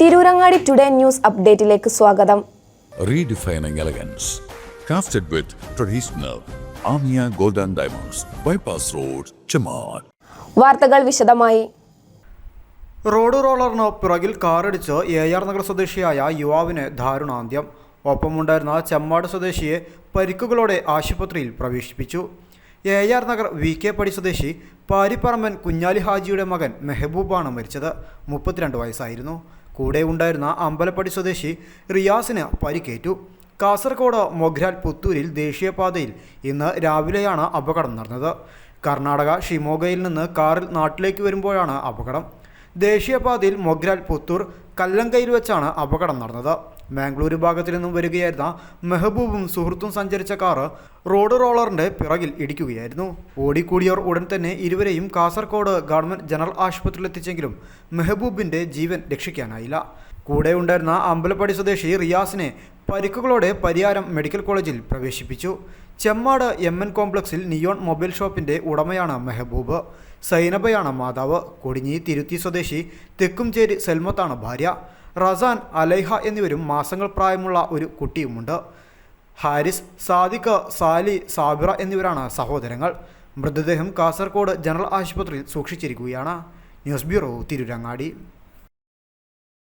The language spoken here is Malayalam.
തിരൂരങ്ങാടി ടുഡേ ന്യൂസ് അപ്ഡേറ്റിലേക്ക് സ്വാഗതം. Redefining elegance crafted with traditional Aamiya golden diamonds bypass road Road, വാർത്തകൾ വിശദമായി. റോഡ് റോളറിന് പിറകിൽ കാറിടിച്ച് എ ആർ നഗർ സ്വദേശിയായ യുവാവിന് ദാരുണാന്ത്യം. ഒപ്പമുണ്ടായിരുന്ന ചെമ്മാട് സ്വദേശിയെ പരിക്കുകളോടെ ആശുപത്രിയിൽ പ്രവേശിപ്പിച്ചു. A R Nagar V K Padi സ്വദേശി പാരിപ്പറമ്പൻ കുഞ്ഞാലി ഹാജിയുടെ മകൻ മെഹബൂബാണ് മരിച്ചത്. മുപ്പത്തിരണ്ട് വയസ്സായിരുന്നു. കൂടെ ഉണ്ടായിരുന്ന അമ്പലപ്പടി സ്വദേശി റിയാസിന് പരിക്കേറ്റു. കാസർഗോഡ് മൊഗ്രാൽ പുത്തൂരിൽ ദേശീയപാതയിൽ ഇന്ന് രാവിലെയാണ് അപകടം നടന്നത്. കർണാടക ഷിമോഗയിൽ നിന്ന് കാറിൽ നാട്ടിലേക്ക് വരുമ്പോഴാണ് അപകടം. ദേശീയപാതയിൽ മൊഗ്രാൽ പുത്തൂർ കല്ലങ്കയിൽ വെച്ചാണ് അപകടം നടന്നത്. മാംഗ്ലൂരു ഭാഗത്തു നിന്നും വരികയായിരുന്ന മെഹബൂബും സുഹൃത്തും സഞ്ചരിച്ച കാർ റോഡ് റോളറിന്റെ പിറകിൽ ഇടിക്കുകയായിരുന്നു. ഓടിക്കൂടിയവർ ഉടൻ തന്നെ ഇരുവരെയും കാസർകോട് ഗവൺമെന്റ് ജനറൽ ആശുപത്രിയിൽ എത്തിച്ചെങ്കിലും മെഹബൂബിന്റെ ജീവൻ രക്ഷിക്കാനായില്ല. കൂടെ ഉണ്ടായിരുന്ന അമ്പലപ്പടി സ്വദേശി റിയാസിനെ പരിക്കുകളോടെ പരിയാരം മെഡിക്കൽ കോളേജിൽ പ്രവേശിപ്പിച്ചു. ചെമ്മാട് എം എൻ കോംപ്ലക്സിൽ നിയോൺ മൊബൈൽ ഷോപ്പിന്റെ ഉടമയാണ് മെഹബൂബ്. സൈനബയാണ് മാതാവ്. കൊടിഞ്ഞി തിരുത്തി സ്വദേശി തെക്കുംചേരി സെൽമത്താണ് ഭാര്യ. റസാൻ അലൈഹ എന്നിവരും മാസങ്ങൾ പ്രായമുള്ള ഒരു കുട്ടിയുമുണ്ട്. ഹാരിസ് സാദിഖ് സാലി സാബിറ എന്നിവരാണ് സഹോദരങ്ങൾ. മൃതദേഹം കാസർഗോഡ് ജനറൽ ആശുപത്രിയിൽ സൂക്ഷിച്ചിരിക്കുകയാണ്. News bureau Tirurangadi.